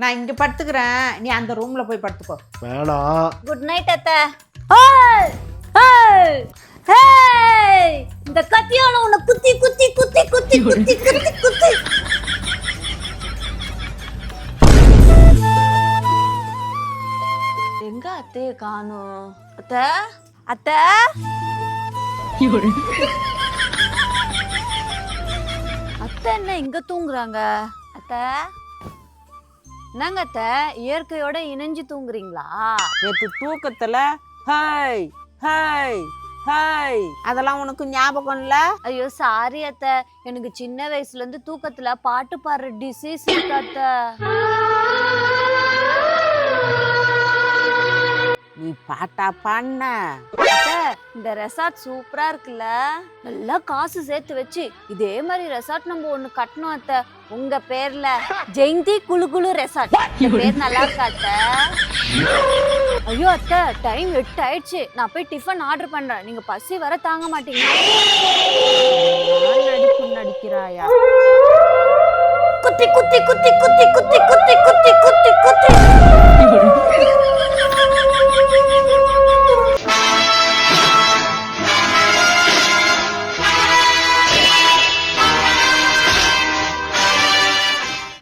நான் இங்க படுத்துக்கிறேன். நீ அந்த ரூம்ல போய் படுத்துக்கோ. வேணாம் குட் நைட் அத்தை! ஹேய்! ஹேய்! இந்த கத்தியால உன்னை குத்தி குத்தி குத்தி குத்தி குத்தி குத்தி குத்தி. எங்க அத்தைய காணோம்? அத்தை? அத்தை? அத்தை என்ன இங்க தூங்குறாங்க? அத்தை? என்னங்க அத்தை இயற்கையோட இணைஞ்சு தூங்குறீங்களா? நேற்று தூக்கத்துல ஹாய் ஹாய் ஹாய். அதெல்லாம் உனக்கு ஞாபகம் இல்ல? ஐயோ சாரி அத்தை. எனக்கு சின்ன வயசுல இருந்து தூக்கத்துல பாட்டு பாடுற டிசீஸ் அத்தை. நீ பாட்டா அத்தை, இந்த ரெசார்ட் சூப்பராக இருக்குல்ல? நல்லா காசு சேர்த்து வச்சு. இதே மாதிரி ரெசார்ட் நம்ம ஒன்று கட்டணும் அத்தை. உங்க பேர்ல ஜெயந்தி குழு குழு ரெசார்ட் என் பேர் நல்லா இருக்கா அத்தை? ஐயோ அத்தை டைம் எட்டு ஆயிடுச்சு. நான் போய் டிஃபன் ஆர்டர் பண்றேன். நீங்க பசி வர தாங்க மாட்டீங்க. நடிப்பு நடிக்கிறாயா? குத்தி குத்தி குத்தி குத்தி குத்தி குத்தி குத்தி